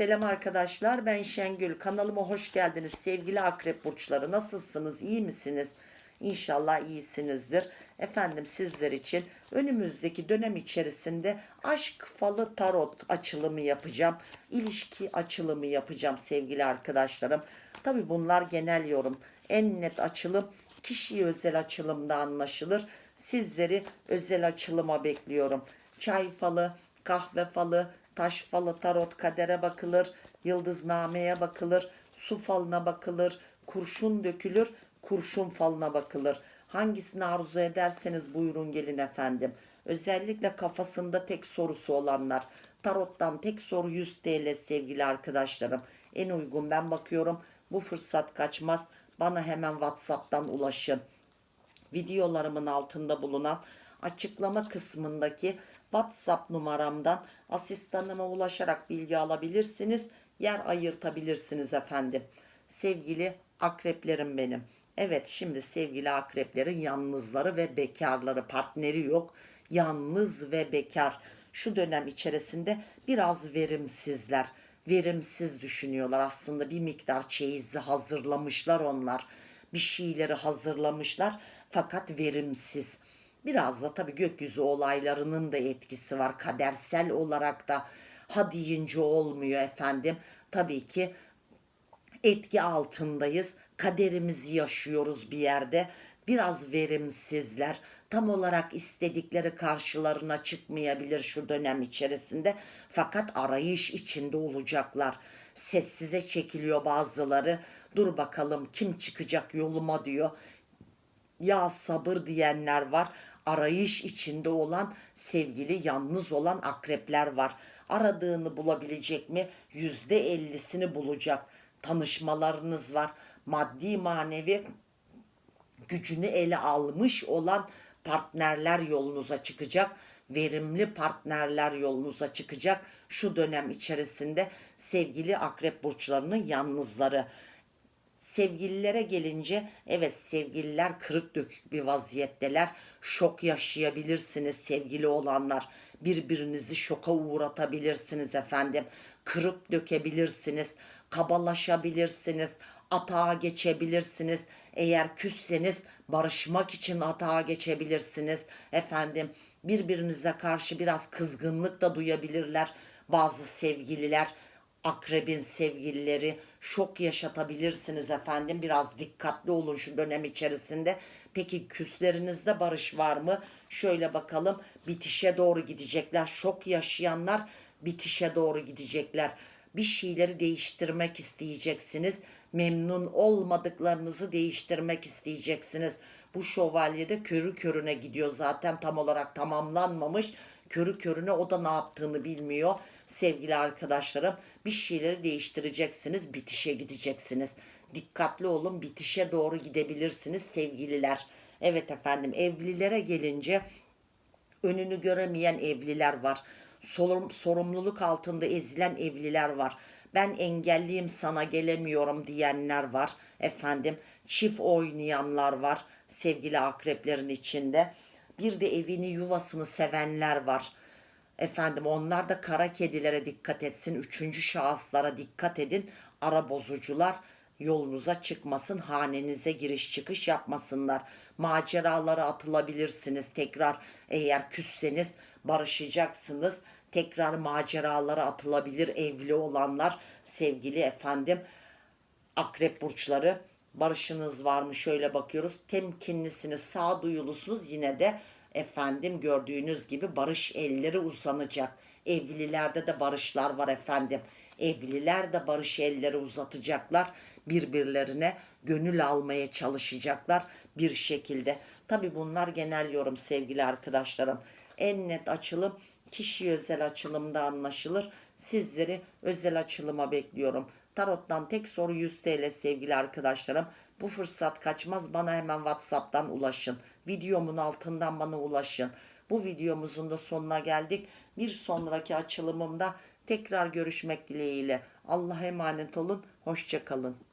Selam arkadaşlar ben Şengül. Kanalıma hoş geldiniz. Sevgili akrep burçları nasılsınız? İyi misiniz? İnşallah iyisinizdir. Efendim sizler için önümüzdeki dönem içerisinde aşk falı tarot açılımı yapacağım. İlişki açılımı yapacağım sevgili arkadaşlarım. Tabi bunlar genel yorum. En net açılım kişiye özel açılımda anlaşılır. Sizleri özel açılıma bekliyorum. Çay falı kahve falı taş falı, tarot, kadere bakılır, yıldıznameye bakılır, su falına bakılır, kurşun dökülür, kurşun falına bakılır. Hangisini arzu ederseniz buyurun gelin efendim. Özellikle kafasında tek sorusu olanlar. Tarottan tek soru 100 TL sevgili arkadaşlarım. En uygun ben bakıyorum. Bu fırsat kaçmaz. Bana hemen WhatsApp'tan ulaşın videolarımın altında bulunan açıklama kısmındaki WhatsApp numaramdan asistanıma ulaşarak bilgi alabilirsiniz. Yer ayırtabilirsiniz efendim. Sevgili akreplerim benim. Evet şimdi sevgili akreplerin yalnızları ve bekarları partneri yok. Yalnız ve bekar. Şu dönem içerisinde biraz verimsizler. Verimsiz düşünüyorlar aslında bir miktar çeyizli hazırlamışlar onlar bir şeyleri hazırlamışlar fakat verimsiz. Biraz da tabii gökyüzü olaylarının da etkisi var. Kadersel olarak da ha deyince olmuyor efendim. Tabii ki etki altındayız. Kaderimizi yaşıyoruz bir yerde. Biraz verimsizler. Tam olarak istedikleri karşılarına çıkmayabilir şu dönem içerisinde. Fakat arayış içinde olacaklar. Sessize çekiliyor bazıları. Dur bakalım kim çıkacak yoluma diyor. Ya sabır diyenler var. Arayış içinde olan sevgili yalnız olan akrepler var. Aradığını bulabilecek mi? Yüzde ellisini bulacak. Tanışmalarınız var. Maddi manevi gücünü ele almış olan partnerler yolunuza çıkacak. Verimli partnerler yolunuza çıkacak. Şu dönem içerisinde sevgili akrep burçlarının yalnızları. Sevgililere gelince evet sevgililer kırık dökük bir vaziyetteler. Şok yaşayabilirsiniz sevgili olanlar. Birbirinizi şoka uğratabilirsiniz efendim. Kırıp dökebilirsiniz. Kabalaşabilirsiniz. Atağa geçebilirsiniz. Eğer küsseniz barışmak için atağa geçebilirsiniz. Efendim birbirinize karşı biraz kızgınlık da duyabilirler bazı sevgililer akrebin sevgilileri şok yaşatabilirsiniz efendim. Biraz dikkatli olun şu dönem içerisinde. Peki küslerinizde barış var mı? Şöyle bakalım bitişe doğru gidecekler. Şok yaşayanlar bitişe doğru gidecekler. Bir şeyleri değiştirmek isteyeceksiniz. Memnun olmadıklarınızı değiştirmek isteyeceksiniz. Bu şövalye de körü körüne gidiyor zaten tam olarak tamamlanmamış. Körü körüne o da ne yaptığını bilmiyor sevgili arkadaşlarım. Bir şeyleri değiştireceksiniz, bitişe gideceksiniz. Dikkatli olun, bitişe doğru gidebilirsiniz sevgililer. Evet efendim, evlilere gelince önünü göremeyen evliler var. Sorum, sorumluluk altında ezilen evliler var. Ben engelliyim sana gelemiyorum diyenler var. Efendim çift oynayanlar var sevgili akreplerin içinde. Bir de evini yuvasını sevenler var. Efendim onlar da kara kedilere dikkat etsin. Üçüncü şahıslara dikkat edin. Ara bozucular yolunuza çıkmasın. Hanenize giriş çıkış yapmasınlar. Maceralara atılabilirsiniz. Tekrar eğer küsseniz barışacaksınız. Tekrar maceralara atılabilir evli olanlar sevgili efendim akrep burçları barışınız var mı şöyle bakıyoruz temkinlisiniz sağduyulusunuz yine de efendim gördüğünüz gibi barış elleri uzanacak. Evlilerde de barışlar var efendim. Evliler de barış elleri uzatacaklar. Birbirlerine gönül almaya çalışacaklar bir şekilde. Tabi bunlar genel yorum sevgili arkadaşlarım. En net açılım kişi özel açılımda anlaşılır. Sizleri özel açılıma bekliyorum. Tarot'tan tek soru 100 TL sevgili arkadaşlarım. Bu fırsat kaçmaz bana hemen WhatsApp'tan ulaşın. Videomun altından bana ulaşın. Bu videomuzun da sonuna geldik. Bir sonraki açılımımda tekrar görüşmek dileğiyle. Allah'a emanet olun. Hoşçakalın.